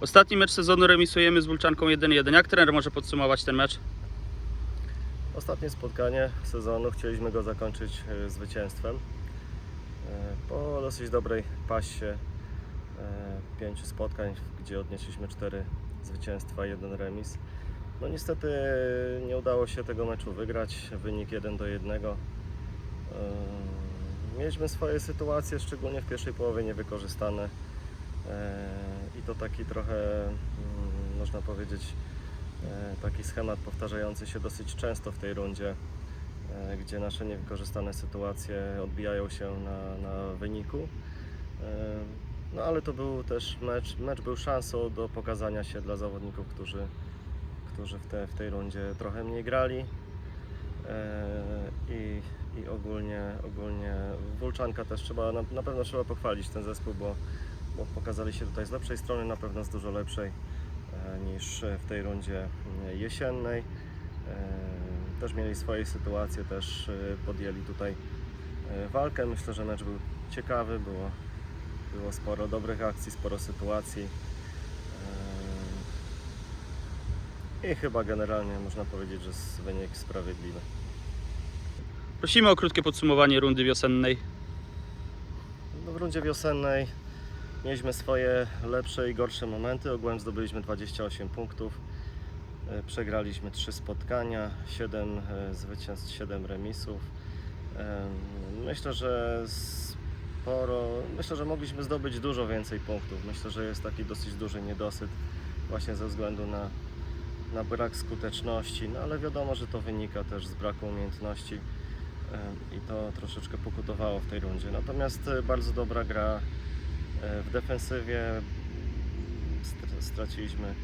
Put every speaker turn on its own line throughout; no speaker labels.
Ostatni mecz sezonu remisujemy z Wólczanką 1-1. Jak trener może podsumować ten mecz?
Ostatnie spotkanie sezonu chcieliśmy go zakończyć e, zwycięstwem. E, Po dosyć dobrej pasie e, pięciu spotkań, gdzie odnieśliśmy cztery zwycięstwa, jeden remis. No niestety nie udało się tego meczu wygrać, wynik 1 do 1. E, Mieliśmy swoje sytuacje, szczególnie w pierwszej połowie niewykorzystane i to taki trochę, mm, można powiedzieć, e, taki schemat powtarzający się dosyć często w tej rundzie, e, gdzie nasze niewykorzystane sytuacje odbijają się na, na wyniku. E, No ale to był też mecz, mecz był szansą do pokazania się dla zawodników, którzy, którzy w, te, w tej rundzie trochę mniej grali. I, i ogólnie, ogólnie Wólczanka też trzeba, na, na pewno trzeba pochwalić ten zespół, bo, bo pokazali się tutaj z lepszej strony, na pewno z dużo lepszej e, niż w tej rundzie e, jesiennej. E, Też mieli swoje sytuacje, też podjęli tutaj walkę. Myślę, że mecz był ciekawy, było, było sporo dobrych akcji, sporo sytuacji. I chyba generalnie można powiedzieć, że jest wynik sprawiedliwy.
Prosimy o krótkie podsumowanie rundy wiosennej.
No, w rundzie wiosennej mieliśmy swoje lepsze i gorsze momenty. Ogółem zdobyliśmy 28 punktów. E, Przegraliśmy 3 spotkania, 7 e, zwycięstw, 7 remisów. Em, Myślę, że sporo, myślę, że mogliśmy zdobyć dużo więcej punktów. Myślę, że jest taki dosyć duży niedosyt właśnie ze względu na, na brak skuteczności, no ale wiadomo, że to wynika też z braku umiejętności i to troszeczkę pokutowało w tej rundzie. Natomiast e, bardzo dobra gra e, w defensywie. Str- Straciliśmy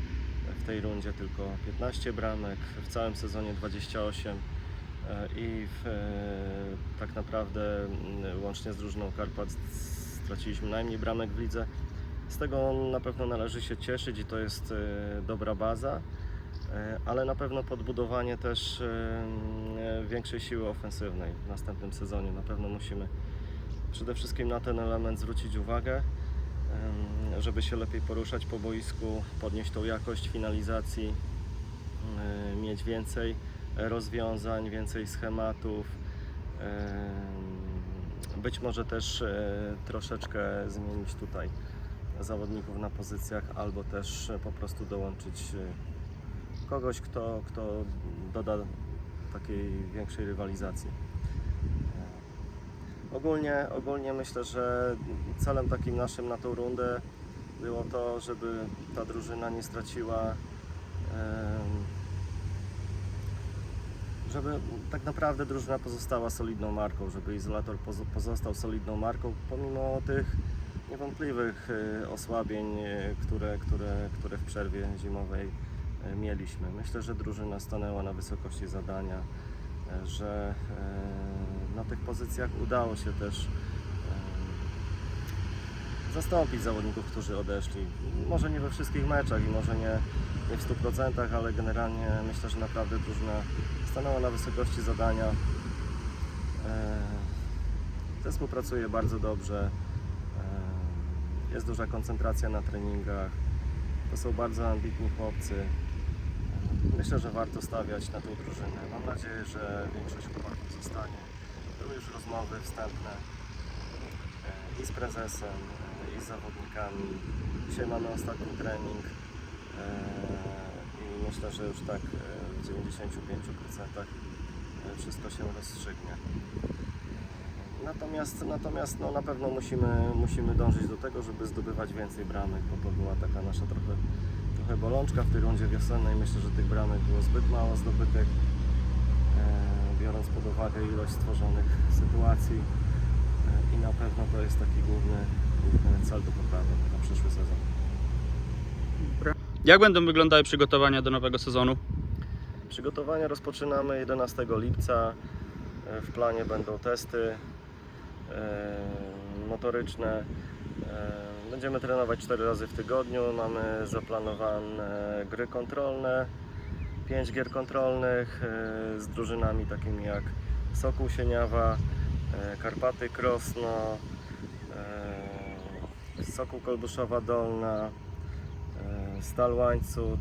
w tej rundzie tylko 15 bramek, w całym sezonie 28 e, i w, e, tak naprawdę m, łącznie z drużyną Karpat straciliśmy najmniej bramek w lidze. Z tego na pewno należy się cieszyć i to jest e, dobra baza, e, ale na pewno podbudowanie też e, m, większej siły ofensywnej w następnym sezonie. Na pewno musimy przede wszystkim na ten element zwrócić uwagę, żeby się lepiej poruszać po boisku, podnieść tą jakość finalizacji, e, mieć więcej rozwiązań, więcej schematów. em, Być może też e, troszeczkę zmienić tutaj zawodników na pozycjach, albo też e, po prostu dołączyć e, kogoś, kto, kto doda takiej większej rywalizacji. Ogólnie, ogólnie myślę, że celem takim naszym na tą rundę było to, żeby ta drużyna nie straciła, żeby tak naprawdę drużyna pozostała solidną marką, żeby izolator pozo- pozostał solidną marką, pomimo tych niewątpliwych e, osłabień, e, które, które, które w przerwie zimowej e, mieliśmy. Myślę, że drużyna stanęła na wysokości zadania, e, że e, na tych pozycjach udało się też zastąpić zawodników, którzy odeszli. Może nie we wszystkich meczach i może nie, nie w 100%, ale generalnie myślę, że naprawdę drużyna stanęła na wysokości zadania. Zespół pracuje bardzo dobrze. Jest duża koncentracja na treningach. To są bardzo ambitni chłopcy. Myślę, że warto stawiać na tą drużynę. Mam nadzieję, że większość chłopaków zostanie. Były już rozmowy wstępne e, i z prezesem, e, i z zawodnikami. Dzisiaj mamy ostatni trening e, i myślę, że już tak w 95% e, wszystko się rozstrzygnie. Natomiast, natomiast no, na pewno musimy, musimy dążyć do tego, żeby zdobywać więcej bramek, bo to była taka nasza trochę, trochę bolączka w tej rundzie wiosennej. Myślę, że tych bramek było zbyt mało zdobytych, biorąc pod uwagę ilość stworzonych sytuacji e, i na pewno to jest taki główny, główny cel do poprawy na przyszły sezon.
Jak będą wyglądały przygotowania do nowego sezonu?
Przygotowania rozpoczynamy 11 lipca. E, W planie będą testy e, motoryczne. Będziemy trenować 4 razy w tygodniu. Mamy zaplanowane gry kontrolne, 5 gier kontrolnych e, z drużynami takimi jak Sokół Sieniawa, e, Karpaty Krosno, e, Sokół Kolbuszowa Dolna, Stal Łańcut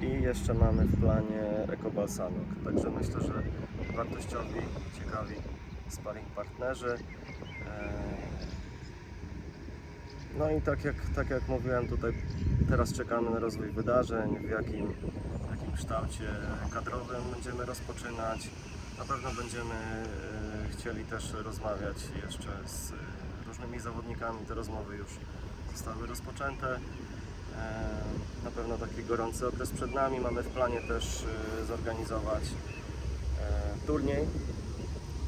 mm, i jeszcze mamy w planie Ekobalsanok. Także myślę, że wartościowi, ciekawi sparring partnerzy. No i tak jak, tak jak mówiłem tutaj, teraz czekamy na rozwój wydarzeń, w jakim, w jakim kształcie kadrowym będziemy rozpoczynać. Na pewno będziemy e, chcieli też rozmawiać jeszcze z e, różnymi zawodnikami. Te rozmowy już zostały rozpoczęte. E, Na pewno taki gorący okres przed nami. Mamy w planie też zorganizować turniej,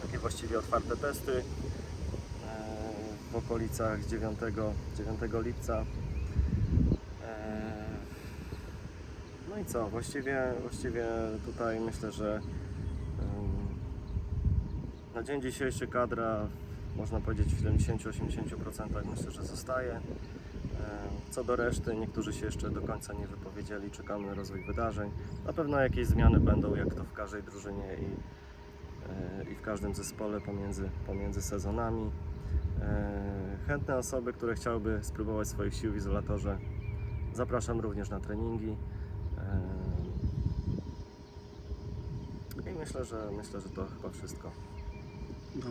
takie właściwie otwarte testy w okolicach 9, 9 lipca. E, No i co, właściwie, właściwie tutaj myślę, że na dzień dzisiejszy kadra można powiedzieć w 70-80% myślę, że zostaje. Em, Co do reszty, niektórzy się jeszcze do końca nie wypowiedzieli, czekamy na rozwój wydarzeń. Na pewno jakieś zmiany będą, jak to w każdej drużynie i, e, i w każdym zespole pomiędzy, pomiędzy sezonami. E, Chętne osoby, które chciałyby spróbować swoich sił w izolatorze, zapraszam również na treningi. E, I myślę, że myślę, że to chyba wszystko.